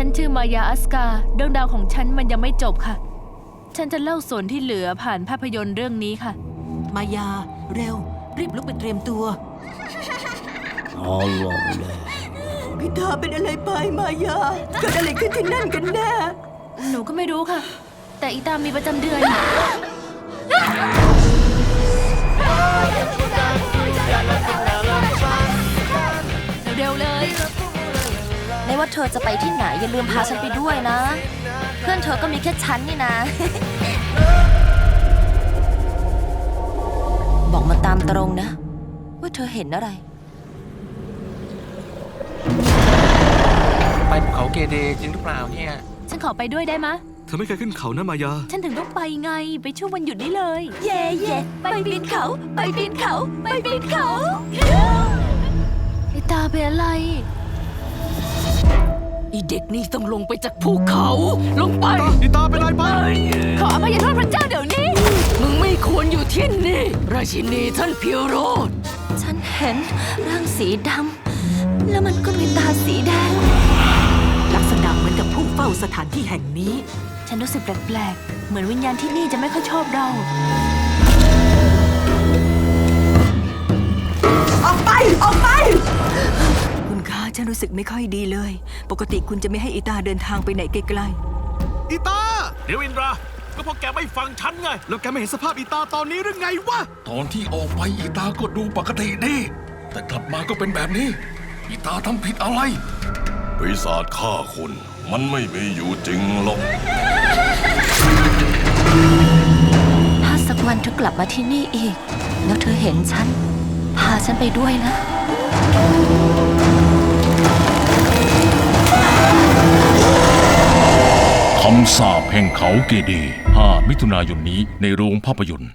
ฉันชื่อมายาอัสกา เรื่องราวของฉันมันยังไม่จบค่ะ ฉันจะเล่าส่วนที่เหลือผ่านภาพยนตร์เรื่องนี้ค่ะ มายา เร็ว รีบลุกไปเตรียมตัว Allah Allah. พี่ตาเป็นอะไรไปมายาเกิดอะไรขึ้นที่นั่นกันแน่ หนูก็ไม่รู้ค่ะ แต่อีตามมีประจำเดือน เธอจะไปที่ไหนอย่าลืมพาฉันไปด้วยนะ เพื่อนเธอก็มีแค่ฉันนี่นะ บอกมาตามตรงนะ ว่าเธอเห็นอะไร ไปภูเขาเกเดจริงหรือเปล่าเนี่ย ฉันขอไปด้วยได้มะ เธอไม่เคยขึ้นเขานะมายา ฉันถึงต้องไปไงไปช่วงวันหยุดนี้เลย เย่เย่ไปปีนเขา ไปปีนเขา ไปปีนเขาอีตาเป็นอะไร อีเด็กนี่ต้องลงไปจากภูเขา ลงไปอีตาเป็นไรไป ขออภัยโทษพระเจ้าเดี๋ยวนี้ มึงไม่ควรอยู่ที่นี่ ราชินีท่านพิวโรธฉันเห็นร่างสีดำแล้วมันก็มีตาสีแดง ลักษณะเหมือนกับผู้เฝ้าสถานที่แห่งนี้ ฉันรู้สึกแปลกๆ เหมือนวิญญาณที่นี่จะไม่ค่อยชอบเรา รู้สึกไม่ค่อยดีเลย ปกติคุณจะไม่ให้อีตาเดินทางไปไหนไกลอีตา เดี๋ยวอินทรา ก็เพราะแกไม่ฟังฉันไง แล้วแกไม่เห็นสภาพอีตาตอนนี้หรือไงวะ ตอนที่ออกไปอีตาก็ดูปกติดี แต่กลับมาก็เป็นแบบนี้ อีตาทำผิดอะไร ปีศาจฆ่าคุณมันไม่มีอยู่จริงหรอกถ้าสักวันเธอกลับมาที่นี่อีก แล้วเธอเห็นฉัน พาฉันไปด้วยนะำสาปแห่งเขาเกเด5มิถุนายนนี้ในโรงภาพยนตร์